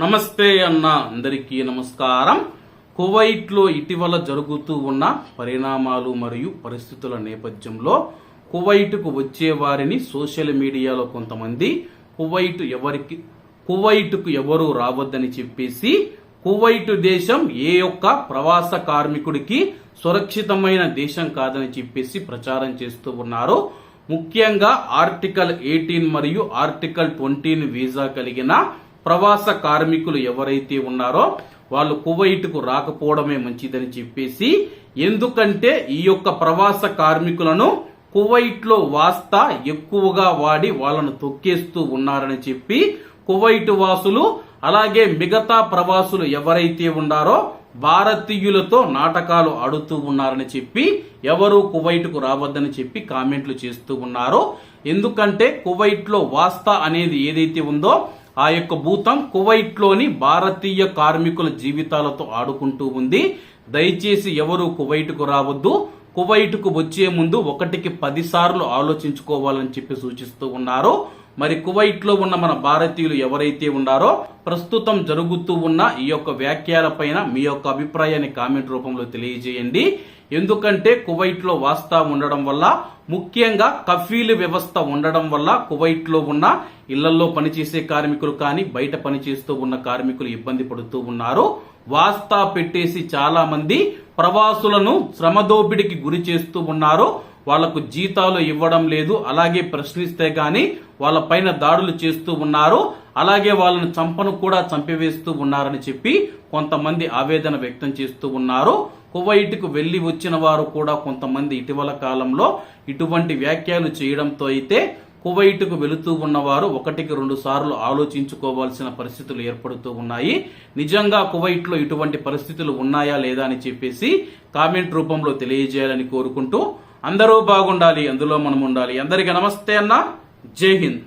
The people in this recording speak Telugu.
నమస్తే అన్న అందరికీ నమస్కారం. కువైట్లో ఇటీవల జరుగుతూ ఉన్న పరిణామాలు మరియు పరిస్థితుల నేపథ్యంలో కువైట్కు వచ్చే వారిని సోషల్ మీడియాలో కొంతమంది కువైట్ ఎవరికి కువైట్కు ఎవరు రావద్దని చెప్పేసి కువైట్ దేశం ఏ ఒక్క ప్రవాస కార్మికుడికి సురక్షితమైన దేశం కాదని చెప్పేసి ప్రచారం చేస్తూ ఉన్నారు. ముఖ్యంగా ఆర్టికల్ ఎయిటీన్ మరియు ఆర్టికల్ ట్వంటీన్ వీసా కలిగిన ప్రవాస కార్మికులు ఎవరైతే ఉన్నారో వాళ్ళు కువైట్కు రాకపోవడమే మంచిదని చెప్పేసి ఎందుకంటే ఈ యొక్క ప్రవాస కార్మికులను కువైట్లో వాస్తా ఎక్కువగా వాడి వాళ్ళను తొక్కేస్తూ ఉన్నారని చెప్పి కువైట్ వాసులు అలాగే మిగతా ప్రవాసులు ఎవరైతే ఉన్నారో భారతీయులతో నాటకాలు ఆడుతూ ఉన్నారని చెప్పి ఎవరు కువైట్కు రావద్దని చెప్పి కామెంట్లు చేస్తూ ఉన్నారు. ఎందుకంటే కువైట్లో వాస్తా అనేది ఏదైతే ఉందో ఆ యొక్క భూతం కువైట్లోని భారతీయ కార్మికుల జీవితాలతో ఆడుకుంటూ ఉంది. దయచేసి ఎవరు కువైట్కు రావద్దు. కువైట్కు వచ్చే ముందు ఒకటికి పదిసార్లు ఆలోచించుకోవాలని చెప్పి సూచిస్తూ ఉన్నారు. మరి కువైట్లో ఉన్న మన భారతీయులు ఎవరైతే ఉన్నారో ప్రస్తుతం జరుగుతూ ఉన్న ఈ యొక్క వ్యాఖ్యలపైన మీ యొక్క అభిప్రాయాన్ని కామెంట్ రూపంలో తెలియజేయండి. ఎందుకంటే కువైట్లో వాస్తా ఉండడం వల్ల ముఖ్యంగా కఫీలు వ్యవస్థ ఉండడం వల్ల కువైట్లో ఉన్న ఇళ్ళలో పనిచేసే కార్మికులు కానీ బయట పనిచేస్తూ ఉన్న కార్మికులు ఇబ్బంది పడుతూ ఉన్నారు. వాస్తా పెట్టేసి చాలా మంది ప్రవాసులను శ్రమదోపిడికి గురి చేస్తూ ఉన్నారు. వాళ్ళకు జీతాలు ఇవ్వడం లేదు. అలాగే ప్రశ్నిస్తే గాని వాళ్ళ పైన దాడులు చేస్తూ ఉన్నారు. అలాగే వాళ్ళని చంపను కూడా చంపివేస్తూ ఉన్నారని చెప్పి కొంతమంది ఆవేదన వ్యక్తం చేస్తూ ఉన్నారు. కువైట్కు వెళ్ళి వచ్చిన వారు కూడా కొంతమంది ఇటీవల కాలంలో ఇటువంటి వ్యాఖ్యలు చేయడంతో అయితే కువైట్కు వెళుతూ ఉన్నవారు ఒకటికి రెండు సార్లు ఆలోచించుకోవాల్సిన పరిస్థితులు ఏర్పడుతూ ఉన్నాయి. నిజంగా కువైట్లో ఇటువంటి పరిస్థితులు ఉన్నాయా లేదా అని చెప్పేసి కామెంట్ రూపంలో తెలియజేయాలని కోరుకుంటూ అందరూ బాగుండాలి అందులో మనం ఉండాలి అందరికీ నమస్తే అన్న. జై హింద్.